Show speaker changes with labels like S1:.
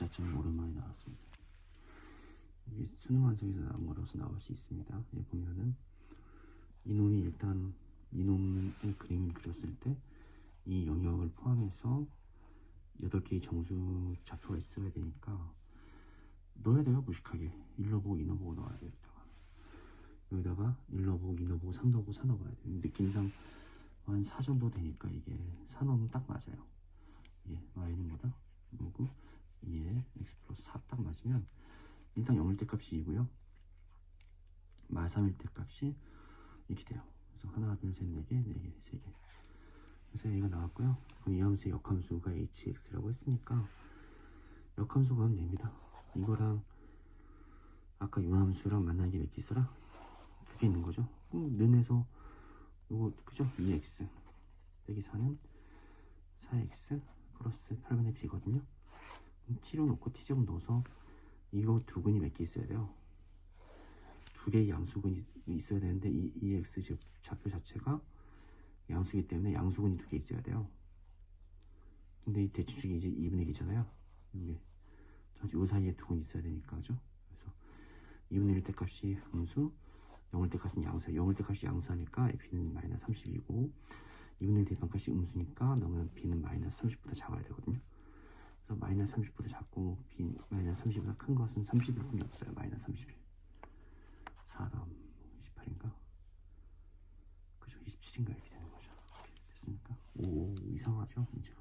S1: 입자점이 오랜만에 나왔습니다. 이게 수능 완성에서 나온 거라서 나올 수 있습니다. 여기 보면은 이놈이 일단 이놈의 그림을 그렸을 때 이 영역을 포함해서 8개의 정수 좌표가 있어야 되니까 넣어야 돼요 무식하게 1 넣어보고 2 넣어보고 넣어야 돼요 여기다가 여기다가 1 넣어보고 2 넣어보고 3 넣어보고 4 넣어봐야 돼요 느낌상 한 4 정도 되니까 이게 4 넣으면 딱 맞아요 예, 뭐다? 뭐고 2에 x 플러스 4딱 맞으면 일단 0일 때 값이 2고요. 마 3일 때 값이 이렇게 돼요. 그래서 하나 둘 셋 네 개 네 개 세 개. 그래서 얘가 나왔고요. 그럼 이 함수의 역함수가 hx라고 했으니까 역함수 구하면 됩니다. 이거랑 아까 요 함수랑 개 있어라? 두개 있는 거죠. 그럼 는에서 요거 그죠? 2x 빼기 4는 4x 플러스 8분의 b거든요 t로 놓고 t제곱 넣어서 이거 두근이 몇 개 있어야 돼요. 두 개의 양수근이 있어야 되는데 이, 이 x 즉 좌표 자체가 양수기 때문에 양수근이 두 개 있어야 돼요. 근데 이 대칭축이 이제 2분의 1이잖아요. 이게 요 사이에 두근 있어야 되니까 그죠? 그래서 2분의 1 때 값이 음수 0일 때 값은 양수야 0일 때 값이 양수하니까 b는 마이너스 30이고 2분의 1 대입한 값이 음수니까 넣으면 b는 마이너스 30보다 작아야 되거든요 그래서 마이너스 30보다 작고 b 마이너스 30보다 큰 것은 31뿐이 없어요. 마이너스 31 4다음 28인가? 그죠? 27인가 이렇게 되는 거죠. 이렇게 됐습니까. 오 이상하죠? 문제가